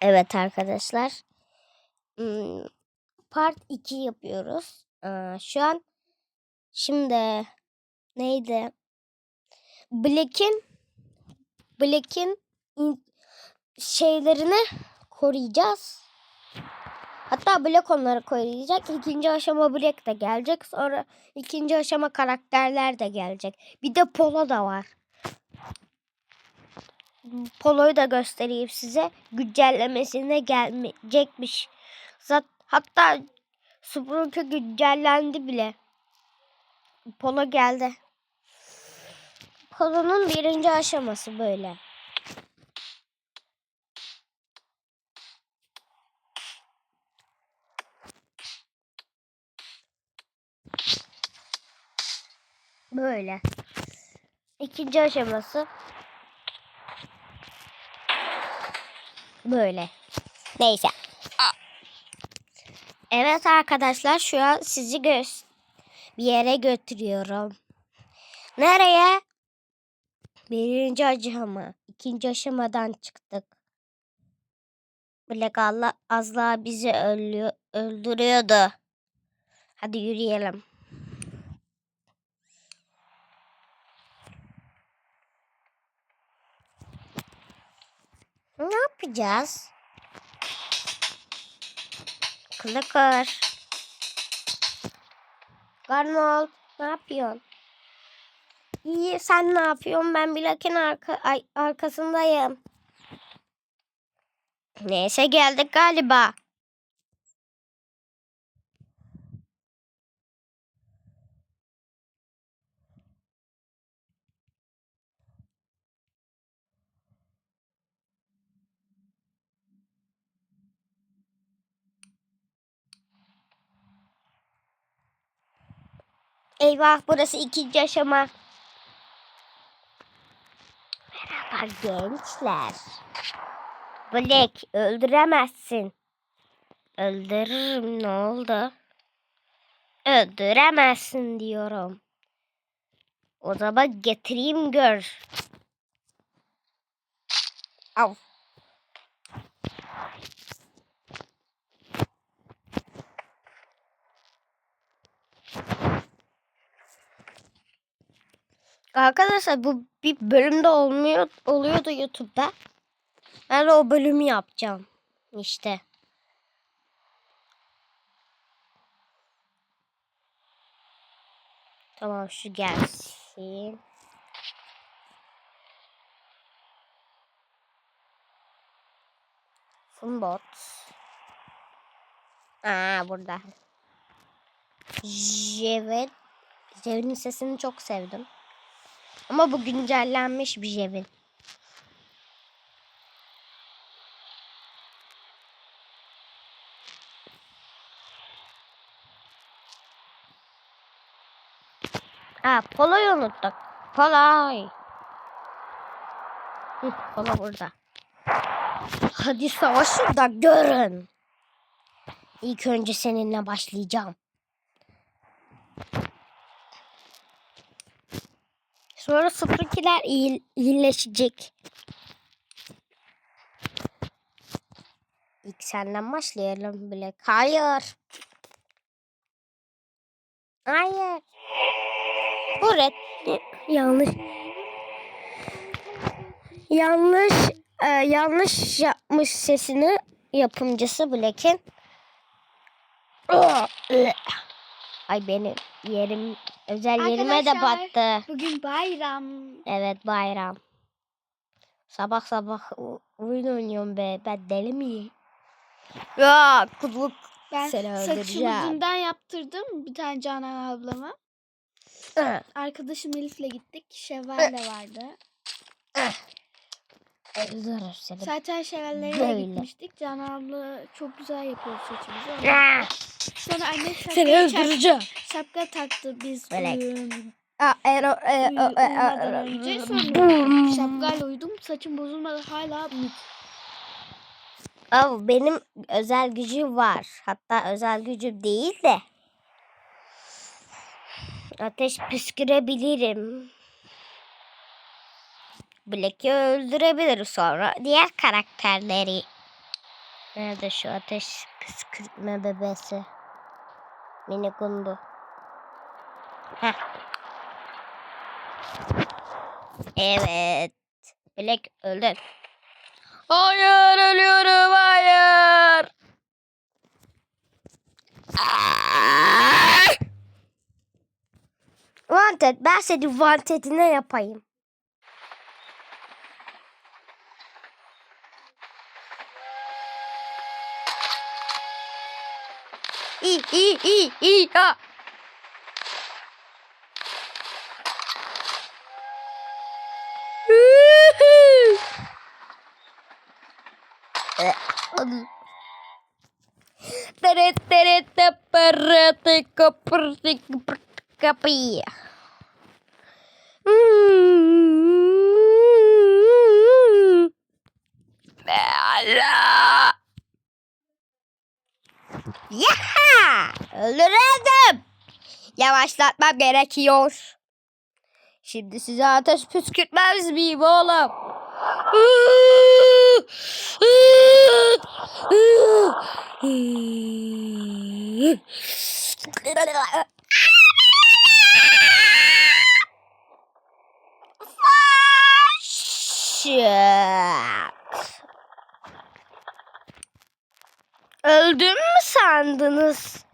Evet arkadaşlar. Hmm, Part 2 yapıyoruz. Aa, Şu an şimdi neydi? Black'in Black'in in- şeylerini koruyacağız. Hatta Black onları koruyacak. İkinci aşama Black de gelecek. Sonra ikinci aşama karakterler de gelecek. Bir de Polo da var. Polo'yu da göstereyim size. Güncellemesine gelecekmiş. Zat hatta Sprunk'u güncellendi bile. Polo geldi. Polo'nun birinci aşaması böyle. Böyle. İkinci aşaması böyle. Neyse. Evet arkadaşlar şu an sizi göz bir yere götürüyorum. Nereye? Birinci aşama. ikinci aşamadan çıktık. Black Allah azla bizi öldü, öldürüyordu. Hadi yürüyelim. Ne yapacağız? Kılıkır. Garnold ne yapıyorsun? İyi sen ne yapıyorsun? Ben Black'in arka, ay- arkasındayım. Neyse geldik galiba. Eyvah burası ikinci aşama. Merhaba gençler. Black öldüremezsin. Öldürürüm ne oldu? Öldüremezsin diyorum. O zaman getireyim gör. Av. Arkadaşlar bu bir bölümde olmuyor oluyordu YouTube'da. Ben de o bölümü yapacağım. İşte. Tamam şu gelsin. Funbot. Aa burada. Jevin. Jevin'in sesini çok sevdim. Ama bu güncellenmiş bir Jevin. Aa, Polo'yu unuttuk. Poloy. Hı, Polo burada. Hadi savaşın da görün. İlk önce seninle başlayacağım. Sonra 02'ler iyi, iyileşecek. İlk senden başlayalım bile. Hayır. Hayır. Bu red yanlış. Yanlış e, yanlış yapmış sesini yapımcısı Black'in. Ay benim yerim özel yerime de Arkadaşlar. battı. Bugün bayram. Evet bayram. Sabah sabah oyun oynuyorum be. Ben deli miyim? Ya kutluk. Ben Seni saçımı dünden yaptırdım bir tane Canan ablama. Arkadaşım Elif'le gittik. Şevval de vardı. Öldürür seni. Zaten Şevval'lere Böyle. gitmiştik. Canan abla çok güzel yapıyor saçımızı. Sonra anne Seni şapka, şap- öldüreceğim. şapka taktı biz Böyle. uyum- Aa, ero, e, e, uyumadan e, önce. Sonra şapkayla uyudum. Saçım bozulmadı hala mit. Av, benim özel gücüm var. Hatta özel gücüm değil de. Ateş püskürebilirim. Black'i öldürebilir sonra. Diğer karakterleri. Nerede şu ateş kıskırtma bebesi? Mini kundu. Heh. Evet. Black öldün. Hayır ölüyorum hayır. Aa! Wanted. Ben seni wanted'ine yapayım. İyi iyi iyi iyi. Ha. Teret teret teperete kapırtı kapıyı. Öldürelim. Yavaşlatmam gerekiyor. Şimdi size ateş püskürtmez miyim oğlum? Öldüm mü sandınız?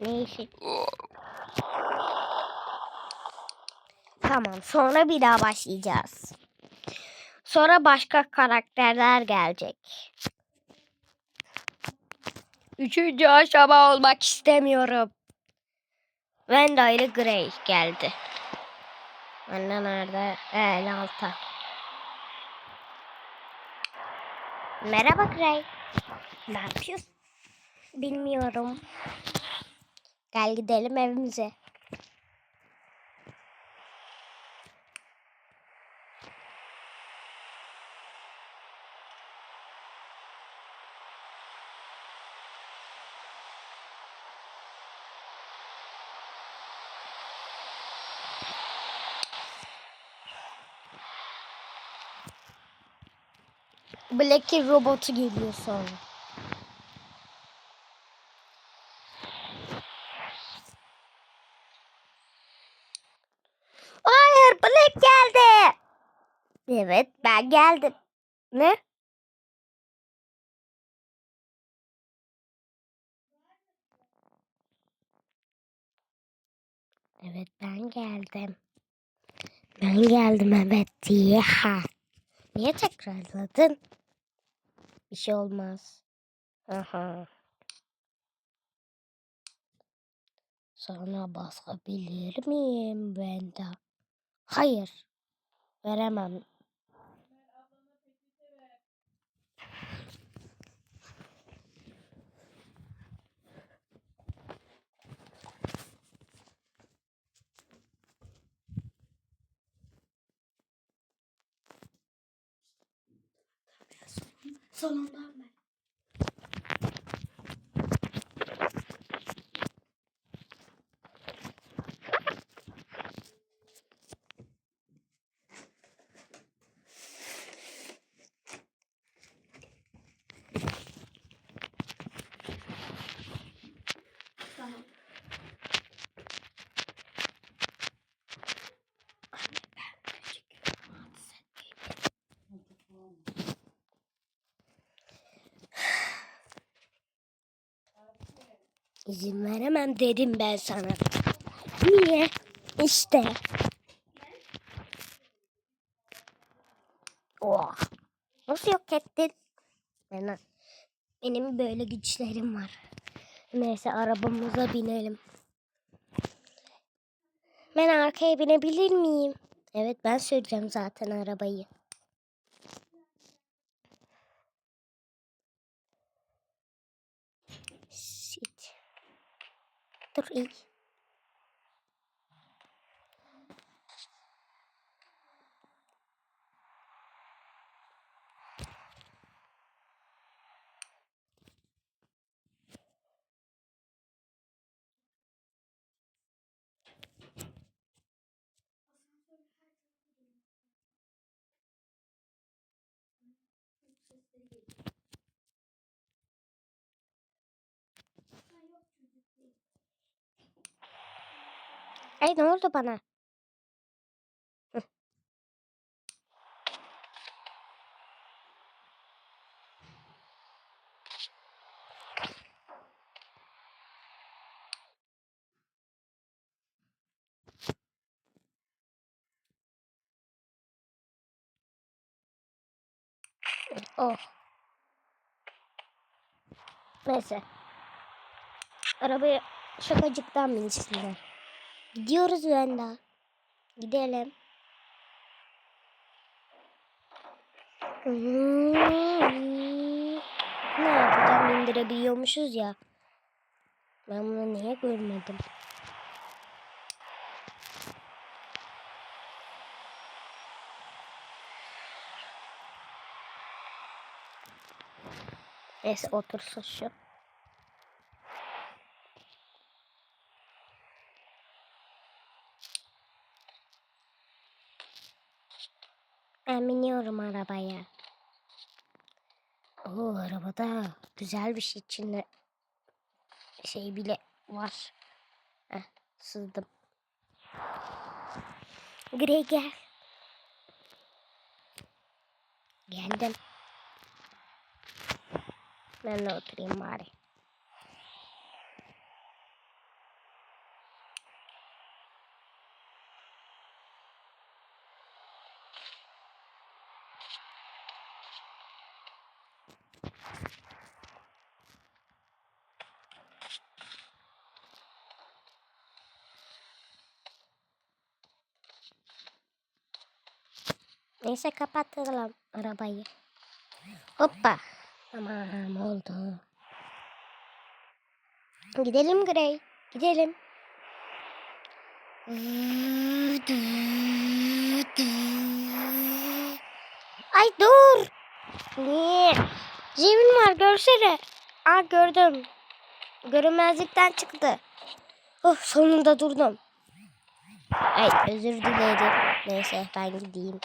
Neyse. Tamam sonra bir daha başlayacağız. Sonra başka karakterler gelecek. Üçüncü aşama olmak istemiyorum. Wenda ile Grey geldi. Anne nerede? El alta. Merhaba Grey. Ne yapıyorsun? Bilmiyorum. Gel gidelim evimize. Black'in robotu geliyor sonra. Black geldi. Evet ben geldim. Ne? Evet ben geldim. Ben geldim evet diye. Ha. Niye tekrarladın? Bir şey olmaz. Aha. Sana basabilir miyim ben de? Hayır. Veremem. Salondan ben. İzin veremem dedim ben sana. Niye? İşte. Oh. Nasıl yok ettin? Ben, benim böyle güçlerim var. Neyse arabamıza binelim. Ben arkaya binebilir miyim? Evet ben süreceğim zaten arabayı. Dur iyi. Ay ne oldu bana? Hı. Oh. Neyse. Arabaya şakacıktan binsinler. Gidiyoruz Venda. Gidelim. Ne buradan bindirebiliyormuşuz ya. Ben bunu niye görmedim? Neyse otursun şu. Ben biniyorum arabaya. Oo arabada güzel bir şey içinde şey bile var. Heh, sızdım. Grey gel. Geldim. Ben de oturayım bari. Neyse kapatalım arabayı. Hoppa. Tamam oldu. Gidelim Grey. Gidelim. Ay dur. Niye? Cebin var görsene. Aa gördüm. Görünmezlikten çıktı. Oh sonunda durdum. Ay özür dilerim. Neyse ben gideyim.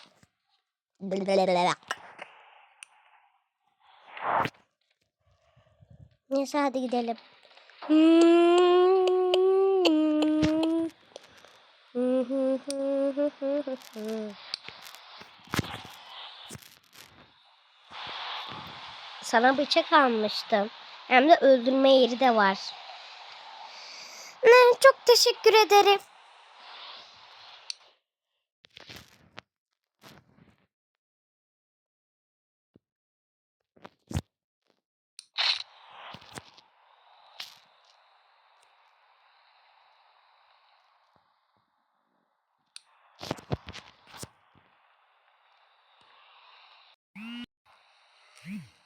Neyse hadi gidelim. Sana bıçak almıştım. Hem de öldürme yeri de var. Ne, çok teşekkür ederim.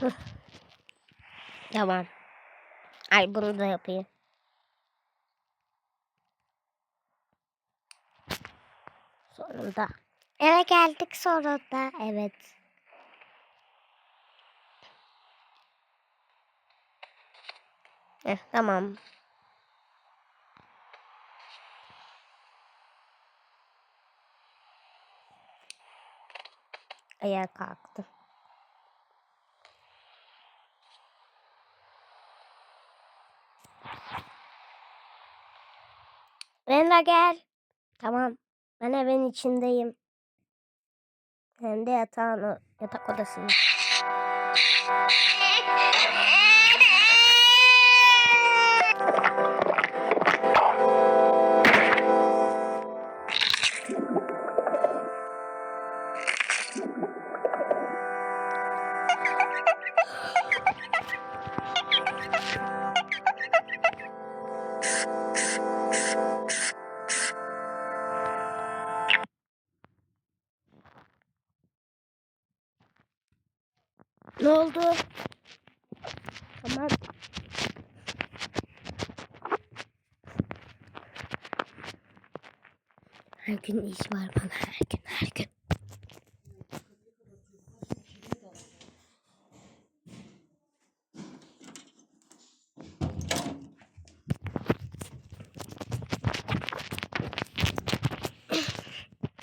Tamam. Ay bunu da yapayım. Sonunda. Eve geldik sonunda. Evet. Eh, tamam. Ayağa kalktı. Brenda gel. Tamam. Ben evin içindeyim. Hem de yatağın yatak odasında. Ne oldu? Tamam. Her gün iş var bana her gün her gün.